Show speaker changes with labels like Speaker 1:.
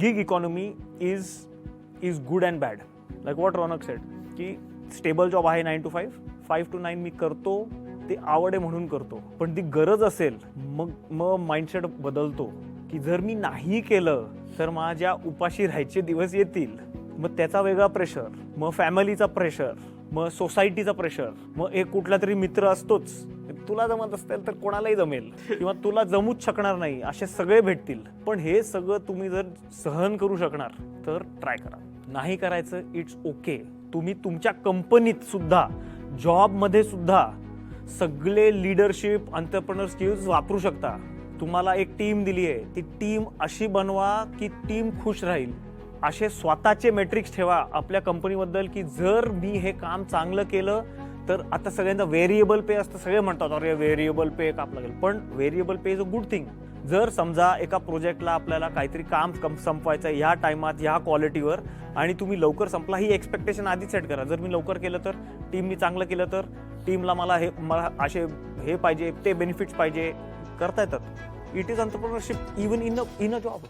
Speaker 1: Gig economy is is good and bad like what Raunak set की stable job आहे nine two five five two nine मी करतो ते आवड आहे म्हणून करतो. पण ती गरज असेल मग मग माइंडसेट बदलतो. की जर मी नाही केलं तर माझ्या उपाशी राहायचे दिवस येतील. मग त्याचा वेगळा प्रेशर मग फॅमिलीचा प्रेशर मग सोसायटीचा प्रेशर मग एक कुठला तरी मित्र असतोच. तुला जमत असेल तर कोणालाही जमेल. किंवा तुला जमूच शकणार नाही असे सगळे भेटतील. पण हे सगळं तुम्ही जर सहन करू शकणार तर ट्राय करा. नाही करायचं इट्स ओके तुम्ही तुमच्या कंपनीत सुद्धा जॉबमध्ये सुद्धा सगळे लिडरशिप अंतरप्रनर स्किल्स वापरू शकता. तुम्हाला एक टीम दिली आहे. ती टीम अशी बनवा की टीम खुश राहील. असे स्वतःचे मेट्रिक्स ठेवा आपल्या कंपनीबद्दल की जर मी हे काम चांगलं केलं तर आता सगळ्यांना व्हेरिएबल पे असतं सगळे म्हणतात अरे व्हेरिएबल पे काप लागेल. पण variable pay is a good thing जर समजा एका प्रोजेक्टला आपल्याला काहीतरी काम कम संपवायचं आहे ह्या टायमात ह्या क्वालिटीवर आणि तुम्ही लवकर संपला ही एक्सपेक्टेशन आधीच सेट करा. जर मी लवकर केलं तर टीमनी चांगलं केलं तर टीमला मला हे मला असे हे पाहिजे ते बेनिफिट्स पाहिजे करता येतात. It is entrepreneurship even in a in a job